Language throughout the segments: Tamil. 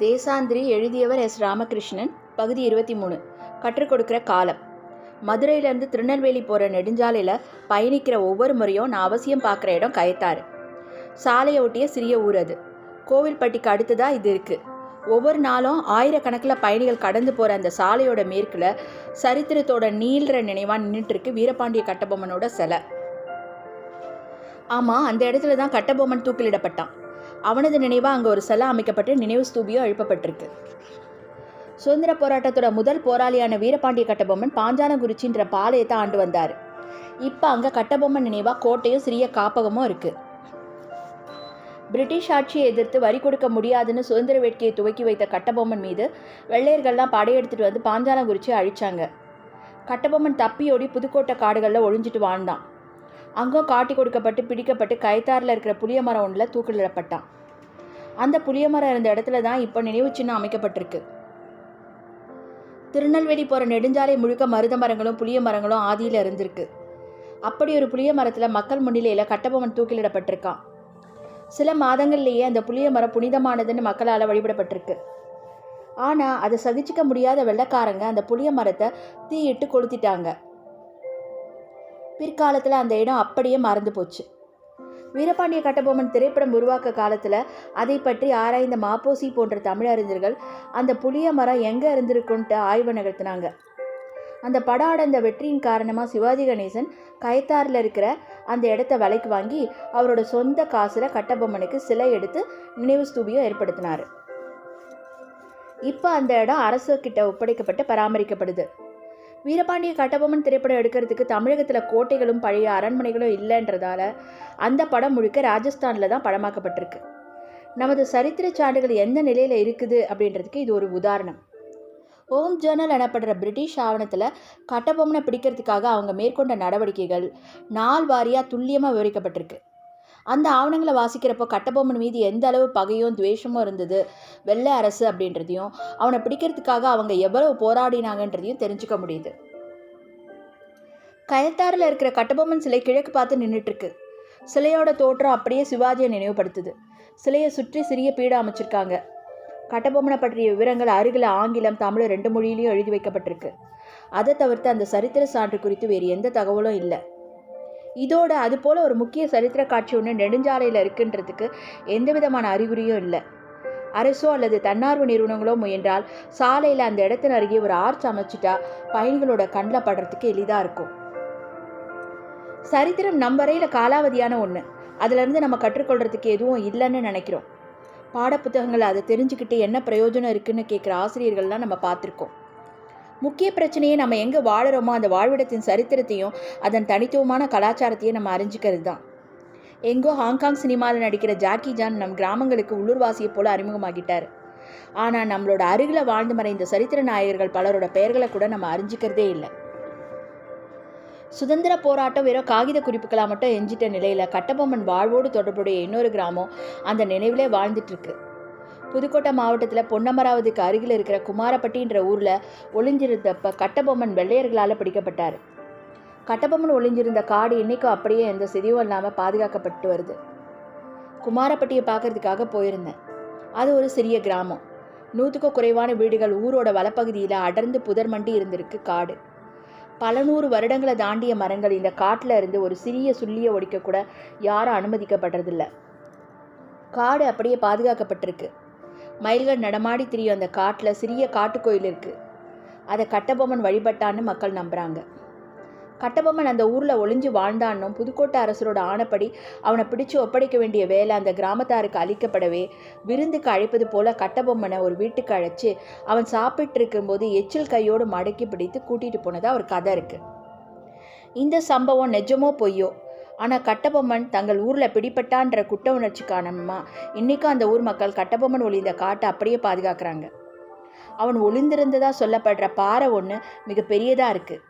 தேசாந்திரி எழுதியவர் எஸ். ராமகிருஷ்ணன் பகுதி இருபத்தி மூணு. கற்றுக் கொடுக்குற காலம். மதுரையிலேருந்து திருநெல்வேலி போகிற நெடுஞ்சாலையில் பயணிக்கிற ஒவ்வொரு முறையும் நான் அவசியம் பார்க்குற இடம் கயத்தாறு. சாலையை ஒட்டிய சிறிய ஊர் அது. கோவில்பட்டிக்கு அடுத்ததாக இது இருக்குது ஒவ்வொரு நாளும் ஆயிரக்கணக்கில் பயணிகள் கடந்து போகிற அந்த சாலையோட மேற்கில் சரித்திரத்தோட நீள்ற நினைவாக நின்றுட்டுருக்கு வீரபாண்டிய கட்டபொம்மனோட சிலை. ஆமாம் அந்த இடத்துல தான் கட்டபொம்மன் தூக்கிலிடப்பட்டான். அவனது நினைவாக அங்கே ஒரு சிலை அமைக்கப்பட்டு நினைவு ஸ்தூபியும் எழுப்பப்பட்டிருக்கு. சுதந்திர போராட்டத்தோட முதல் போராளியான வீரபாண்டிய கட்டபொம்மன் பாஞ்சாலங்குறிச்சின்ற பாளையத்தை ஆண்டு வந்தார். இப்போ அங்கே கட்டபொம்மன் நினைவாக கோட்டையும் சிறிய காப்பகமும் இருக்குது பிரிட்டிஷ் ஆட்சியை எதிர்த்து வரி கொடுக்க முடியாதுன்னு சுதந்திர வேட்கையை துவக்கி வைத்த கட்டபொம்மன் மீது வெள்ளையர்கள்லாம் படையெடுத்துட்டு வந்து பாஞ்சாலங்குறிச்சியை அழிச்சாங்க. கட்டபொம்மன் தப்பியோடி புதுக்கோட்டை காடுகளில் ஒழிஞ்சிட்டு வாழ்ந்தான். அங்கும் காட்டி கொடுக்கப்பட்டு பிடிக்கப்பட்டு கைத்தாரில் இருக்கிற புளிய மரம் ஒன்றில் தூக்கிலிடப்பட்டான். அந்த புளிய மரம் இருந்த இடத்துல தான் இப்போ நினைவு சின்னம் அமைக்கப்பட்டிருக்கு. திருநெல்வேலி போகிற நெடுஞ்சாலை முழுக்க மருத மரங்களும் புளிய மரங்களும் ஆதியில் இருந்திருக்கு. அப்படி ஒரு புளிய மரத்தில் மக்கள் முன்னிலையில் கட்டபொம்மன் தூக்கிலிடப்பட்டிருக்கான். சில மாதங்கள்லேயே அந்த புளிய மரம் புனிதமானதுன்னு மக்களால் வழிபடப்பட்டிருக்கு. ஆனால் அதை சகிச்சிக்க முடியாத வெள்ளைக்காரங்க அந்த புளிய மரத்தை தீயிட்டு கொளுத்திட்டாங்க. பிற்காலத்தில் அந்த இடம் அப்படியே மறந்து போச்சு. வீரபாண்டிய கட்டபொம்மன் திரைப்படம் உருவாக்க காலத்தில் அதை பற்றி ஆராய்ந்த மாப்போசி போன்ற தமிழறிஞர்கள் அந்த புளிய மரம் எங்கே இருந்திருக்குன்ட்டு ஆய்வு நிகழ்த்தினாங்க அந்த படம் அடைந்த வெற்றியின் காரணமாக சிவாஜி கணேசன் கயத்தாரில் இருக்கிற அந்த இடத்த விலைக்கு வாங்கி அவரோட சொந்த காசில் கட்டபொம்மனுக்கு சிலை எடுத்து நினைவு ஸ்தூபியம் ஏற்படுத்தினார். இப்போ அந்த இடம் அரசு கிட்ட ஒப்படைக்கப்பட்டு பராமரிக்கப்படுது. வீரபாண்டிய கட்டபொம்மன் திரைப்படம் எடுக்கிறதுக்கு தமிழகத்தில் கோட்டைகளும் பழைய அரண்மனைகளும் இல்லைன்றதால அந்த படம் முழுக்க ராஜஸ்தானில் தான் படமாக்கப்பட்டிருக்கு. நமது சரித்திர சான்றுகள் எந்த நிலையில் இருக்குது அப்படின்றதுக்கு இது ஒரு உதாரணம். ஹோம் ஜேர்னல் எனப்படுற பிரிட்டிஷ் ஆவணத்தில் கட்டபொம்மனை பிடிக்கிறதுக்காக அவங்க மேற்கொண்ட நடவடிக்கைகள் நாள் வாரியாக துல்லியமாக விவரிக்கப்பட்டிருக்கு. அந்த ஆவணங்களை வாசிக்கிறப்போ கட்டபொம்மன் மீது எந்த அளவு பகையும் துவேஷமும் இருந்தது? வெள்ளை அரசு அப்படின்றதையும் அவனை பிடிக்கிறதுக்காக அவங்க எவ்வளவு போராடினாங்கன்றதையும் தெரிஞ்சுக்க முடியுது. கயத்தாரில் இருக்கிற கட்டபொம்மன் சிலை கிழக்கு பார்த்து நின்றுட்டுருக்கு சிலையோட தோற்றம் அப்படியே சிவாஜியை நினைவுபடுத்துது. சிலையை சுற்றி சிறிய பீடம் அமைச்சிருக்காங்க. கட்டபொம்மனை பற்றிய விவரங்கள் அருகில் ஆங்கிலம் தமிழ் ரெண்டு மொழியிலையும் எழுதி வைக்கப்பட்டிருக்கு. அதை தவிர்த்து அந்த சரித்திர சான்று குறித்து வேறு எந்த தகவலும் இல்லை. இதோட அது போல் ஒரு முக்கிய சரித்திர காட்சி ஒன்று நெடுஞ்சாலையில் இருக்குன்றதுக்கு எந்த விதமான அறிகுறியும் இல்லை. அரசோ அல்லது தன்னார்வ நிறுவனங்களோ முயன்றால் சாலையில் அந்த இடத்தின் அருகே ஒரு ஆர்ச் அமைச்சிட்டா பயணிகளோட கண்ணில் படுறதுக்கு எளிதாக இருக்கும். சரித்திரம் நம்பரையில் காலாவதியான ஒன்று அதுலேருந்து நம்ம கற்றுக்கொள்கிறதுக்கு எதுவும் இல்லைன்னு நினைக்கிறோம். பாடப்புத்தகங்களை அதை தெரிஞ்சுக்கிட்டு என்ன பிரயோஜனம் இருக்குதுன்னு கேட்குற ஆசிரியர்கள்லாம் நம்ம பார்த்துருக்கோம். முக்கிய பிரச்சனையே நம்ம எங்கே வாழுறோமோ அந்த வாழ்விடத்தின் சரித்திரத்தையும் அதன் தனித்துவமான கலாச்சாரத்தையும் நம்ம அறிஞ்சிக்கிறது தான் எங்கோ ஹாங்காங் சினிமாவில் நடிக்கிற ஜாக்கி ஜான் நம் கிராமங்களுக்கு உள்ளூர்வாசியை போல அறிமுகமாகிட்டார். ஆனால் நம்மளோட அருகில் வாழ்ந்து மறைந்த சரித்திர நாயகர்கள் பலரோட பெயர்களை கூட நம்ம அறிஞ்சிக்கிறதே இல்லை. சுதந்திர போராட்டம் வெறும் காகித குறிப்புகளாக மட்டும் எஞ்சிட்ட நிலையில் கட்டபொம்மன் வாழ்வோடு தொடர்புடைய இன்னொரு கிராமம் அந்த நினைவிலே வாழ்ந்துட்டுருக்கு புதுக்கோட்டை மாவட்டத்தில் பொன்னமராவதிக்கு அருகில் இருக்கிற குமாரப்பட்டின்ற ஊரில் ஒளிஞ்சிருந்தப்ப கட்டபொம்மன் வெள்ளையர்களால் பிடிக்கப்பட்டார். கட்டபொம்மன் ஒளிஞ்சிருந்த காடு இன்றைக்கும் அப்படியே எந்த சிதைவும் இல்லாமல் பாதுகாக்கப்பட்டு வருது. குமாரப்பட்டியை பார்க்கறதுக்காக போயிருந்தேன். அது ஒரு சிறிய கிராமம். நூற்றுக்கும் குறைவான வீடுகள் ஊரோட வலப்பகுதியில் அடர்ந்து புதர் மண்டி இருந்திருக்கு காடு. பல நூறு வருடங்களை தாண்டிய மரங்கள் இந்த காட்டில் இருந்து ஒரு சிறிய சுள்ளியை ஒடிக்க கூட யாரும் அனுமதிக்கப்படுறதில்ல காடு அப்படியே பாதுகாக்கப்பட்டிருக்கு. மயில்கள் நடமாடி திரியும் அந்த காட்டில் சிறிய காட்டுக்கோயில் இருக்குது அதை கட்டபொம்மன் வழிபட்டான்னு மக்கள் நம்புகிறாங்க கட்டபொம்மன் அந்த ஊரில் ஒளிஞ்சு வாழ்ந்தான்னும் புதுக்கோட்டை அரசரோட ஆணைப்படி அவனை பிடிச்சு ஒப்படைக்க வேண்டிய வேலை அந்த கிராமத்தாருக்கு அளிக்கப்படவே விருந்துக்கு அழைப்பது போல கட்டபொம்மனை ஒரு வீட்டுக்கு அழைச்சி அவன் சாப்பிட்டு இருக்கும்போது எச்சில் கையோடு மடக்கி பிடித்து கூட்டிகிட்டு போனதாக ஒரு கதை இருக்குது இந்த சம்பவம் நிஜமோ பொய்யோ? ஆனால் கட்டபொம்மன் தங்கள் ஊரில் பிடிப்பட்டான்ற குற்ற உணர்ச்சி காரணமாக இன்றைக்கும் அந்த ஊர் மக்கள் கட்டபொம்மன் ஒளிந்த காட்டை அப்படியே பாதுகாக்கிறாங்க. அவன் ஒளிந்திருந்ததாக சொல்லப்படுற பாறை ஒன்று மிக பெரியதாக இருக்குது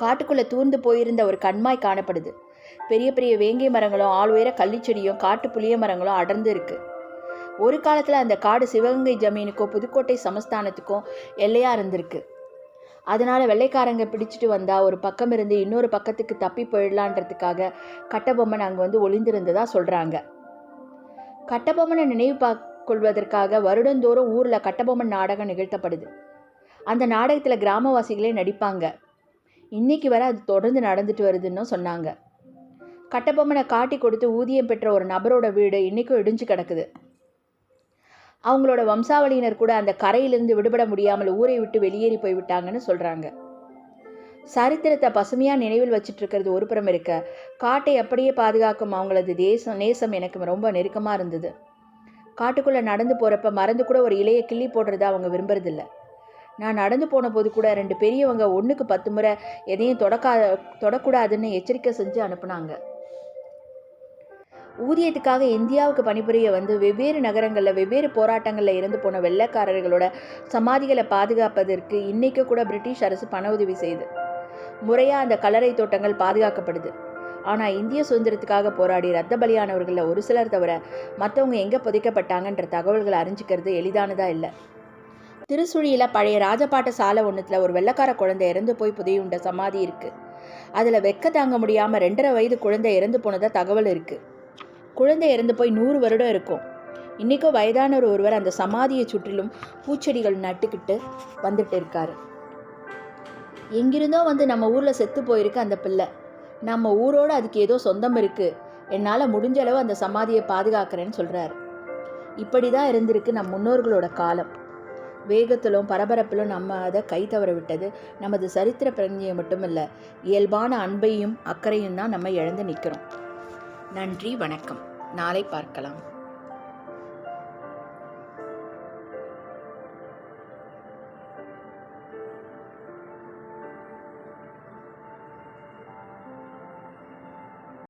காட்டுக்குள்ளே தூர்ந்து போயிருந்த ஒரு கண்மாய் காணப்படுது. பெரிய பெரிய வேங்கை மரங்களும் ஆள் உயர கள்ளிச்செடியும் காட்டு புளிய மரங்களும் அடர்ந்து இருக்கு. ஒரு காலத்தில் அந்த காடு சிவகங்கை ஜமீனுக்கும் புதுக்கோட்டை சமஸ்தானத்துக்கும் எல்லையாக இருந்திருக்கு. அதனால் வெள்ளைக்காரங்க பிடிச்சிட்டு வந்தால் ஒரு பக்கம் இருந்து இன்னொரு பக்கத்துக்கு தப்பி போயிடலான்றதுக்காக கட்டபொம்மன் அங்கே வந்து ஒளிந்திருந்ததாக சொல்கிறாங்க கட்டபொம்மனை நினைவு பா கொள்வதற்காக வருடந்தோறும் ஊரில் கட்டபொம்மன் நாடகம் நிகழ்த்தப்படுது. அந்த நாடகத்தில் கிராமவாசிகளே நடிப்பாங்க. இன்னைக்கு வரை அது தொடர்ந்து நடந்துட்டு வருதுன்னு சொன்னாங்க. கட்டபொம்மனை காட்டி கொடுத்து ஊதியம் பெற்ற ஒரு நபரோட வீடு இன்றைக்கும் இடிஞ்சு கிடக்குது. அவங்களோட வம்சாவளியினர் கூட அந்த கரையிலிருந்து விடுபட முடியாமல் ஊரை விட்டு வெளியேறி போய்விட்டாங்கன்னு சொல்கிறாங்க சரித்திரத்தை பசுமையாக நினைவில் வச்சிட்டு இருக்கிறது ஒரு புறம் இருக்க காட்டை அப்படியே பாதுகாக்கும் அவங்களது தேசம் நேசம் எனக்கு ரொம்ப நெருக்கமாக இருந்தது. காட்டுக்குள்ளே நடந்து போகிறப்ப மறந்து கூட ஒரு இலையை கிள்ளி போடுறத அவங்க விரும்புறதில்ல. நான் நடந்து போன போது கூட ரெண்டு பெரியவங்க ஒன்றுக்கு பத்து முறை எதையும் தொடக்கா தொடக்கூடாதுன்னு எச்சரிக்கை செஞ்சு அனுப்புனாங்க. ஊதியத்துக்காக இந்தியாவுக்கு பணிபுரிய வந்து வெவ்வேறு நகரங்களில் வெவ்வேறு போராட்டங்களில் இறந்து போன வெள்ளக்காரர்களோட சமாதிகளை பாதுகாப்பதற்கு இன்னைக்கு கூட பிரிட்டிஷ் அரசு பண உதவி செய்யுது முறையாக அந்த கல்லறை தோட்டங்கள் பாதுகாக்கப்படுது. ஆனால் இந்திய சுதந்திரத்துக்காக போராடி ரத்த பலியானவர்களில் ஒரு சிலர் தவிர மற்றவங்க எங்கே புதைக்கப்பட்டாங்கன்ற தகவல்களை அறிஞ்சிக்கிறது எளிதானதாக இல்லை. திருச்சுழியில் பழைய ராஜபாட்ட சாலை ஒன்றுத்தில் ஒரு வெள்ளக்கார குழந்தை இறந்து போய் புதையுண்ட சமாதி இருக்குது அதில் வெக்க தாங்க முடியாமல் ரெண்டரை வயது குழந்தை இறந்து போனதாக தகவல் இருக்குது குழந்தை இறந்து போய் நூறு வருடம் இருக்கும். இன்றைக்கும் வயதானவர் ஒருவர் அந்த சமாதியை சுற்றிலும் பூச்செடிகள் நட்டுக்கிட்டு வந்துட்டு இருக்காரு. எங்கிருந்தோ வந்து நம்ம ஊரில் செத்து போயிருக்கு அந்த பிள்ளை. நம்ம ஊரோடு அதுக்கு ஏதோ சொந்தம் இருக்குது என்னால் முடிஞ்ச அளவு அந்த சமாதியை பாதுகாக்கிறேன்னு சொல்கிறாரு இப்படி தான் இருந்திருக்கு நம் முன்னோர்களோட காலம். வேகத்திலும் பரபரப்பிலும் நம்ம அதை கை தவற விட்டது நமது சரித்திர பிரஞ்சையை மட்டுமில்லை இயல்பான அன்பையும் அக்கறையும் தான் நம்ம இழந்து நிற்கிறோம் நன்றி வணக்கம். நாளை பார்க்கலாம்.